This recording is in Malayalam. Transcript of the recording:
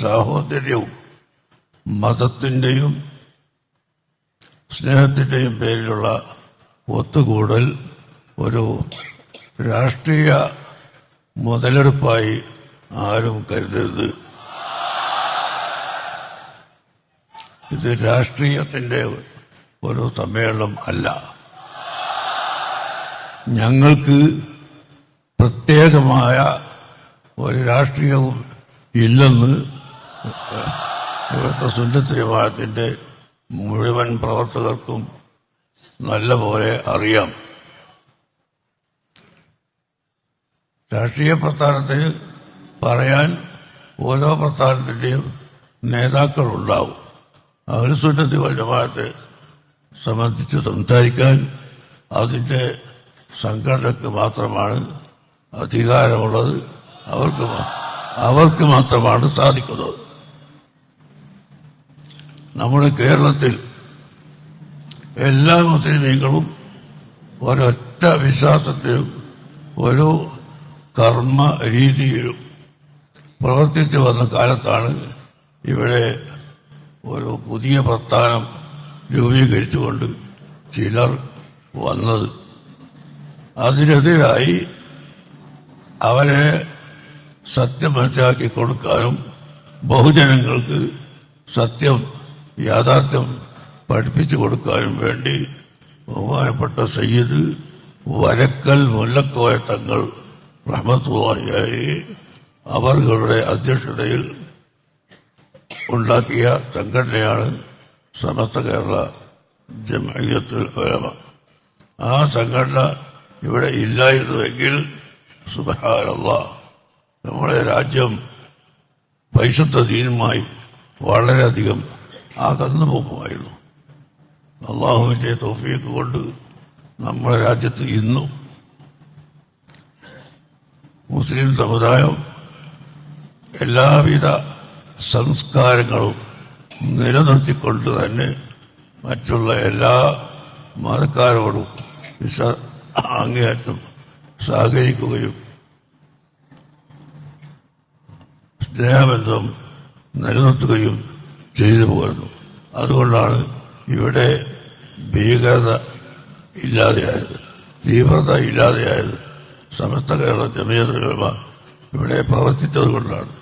സാഹോദര്യവും മതത്തിന്റെയും സ്നേഹത്തിന്റെയും പേരിലുള്ള ഒത്തുകൂടൽ ഒരു രാഷ്ട്രീയ മുതലെടുപ്പായി ആരും കരുതരുത്. ഇത് രാഷ്ട്രീയത്തിന്റെ ഒരു സമ്മേളനം അല്ല. ഞങ്ങൾക്ക് പ്രത്യേകമായ ഒരു രാഷ്ട്രീയവും ഇല്ലെന്ന് ഇവിടുത്തെ സുന്നത്ത് ജമാഅത്തിന്റെ മുഴുവൻ പ്രവർത്തകർക്കും നല്ലപോലെ അറിയാം. രാഷ്ട്രീയ പ്രസ്ഥാനത്തിന് പറയാൻ ഓരോ പ്രസ്ഥാനത്തിന്റെയും നേതാക്കളുണ്ടാവും. അവർ സുന്നത്തി ജമാഅത്തെ സംബന്ധിച്ച് സംസാരിക്കാൻ അതിന്റെ സംഘടനക്ക് മാത്രമാണ് അധികാരമുള്ളത്. അവർക്ക് അവർക്ക് മാത്രമാണ് സാധിക്കുന്നത്. നമ്മുടെ കേരളത്തിൽ എല്ലാ മുസ്ലിമീങ്ങളും ഒരൊറ്റ വിശ്വാസത്തിലും ഒരു കർമ്മ രീതിയിലും പ്രവർത്തിച്ചു വന്ന കാലത്താണ് ഇവിടെ ഒരു പുതിയ പ്രസ്ഥാനം രൂപീകരിച്ചുകൊണ്ട് ചിലർ വന്നത്. അതിനെതിരായി അവരെ സത്യം മനസ്സിലാക്കി കൊടുക്കാനും ബഹുജനങ്ങൾക്ക് സത്യം യാഥാർത്ഥ്യം പഠിപ്പിച്ചു കൊടുക്കാനും വേണ്ടി ബഹുമാനപ്പെട്ട സയ്യിദ് വരക്കൽ മുല്ലക്കോയ തങ്ങൾ റഹ്മത്തുള്ളാഹിയായി അവരുടെ അധ്യക്ഷതയിൽ ഉണ്ടാക്കിയ സംഘടനയാണ് സമസ്ത കേരള ജമയത്തിൽ ഉലമ. ആ സംഘടന ഇവിടെ ഇല്ലായിരുന്നുവെങ്കിൽ സുബഹാരല്ല നമ്മുടെ രാജ്യം പരിശുദ്ധ ദീനുമായി വളരെയധികം അകന്നു പോകുമായിരുന്നു. അള്ളാഹുവിന്റെ തോഫിയൊക്കെ കൊണ്ട് നമ്മുടെ രാജ്യത്ത് ഇന്നും മുസ്ലിം സമുദായം എല്ലാവിധ സംസ്കാരങ്ങളും നിലനിർത്തിക്കൊണ്ട് തന്നെ മറ്റുള്ള എല്ലാ മതക്കാരോടും വിശ അങ്ങേയറ്റം സഹകരിക്കുകയും സ്നേഹബന്ധം നിലനിർത്തുകയും ചെയ്തു പോരുന്നു. അതുകൊണ്ടാണ് ഇവിടെ ഭീകരത ഇല്ലാതെയായത് തീവ്രത ഇല്ലാതെയായത്. സമസ്ത കേരള ജമീയത ഇവിടെ പ്രവർത്തിച്ചത് കൊണ്ടാണ്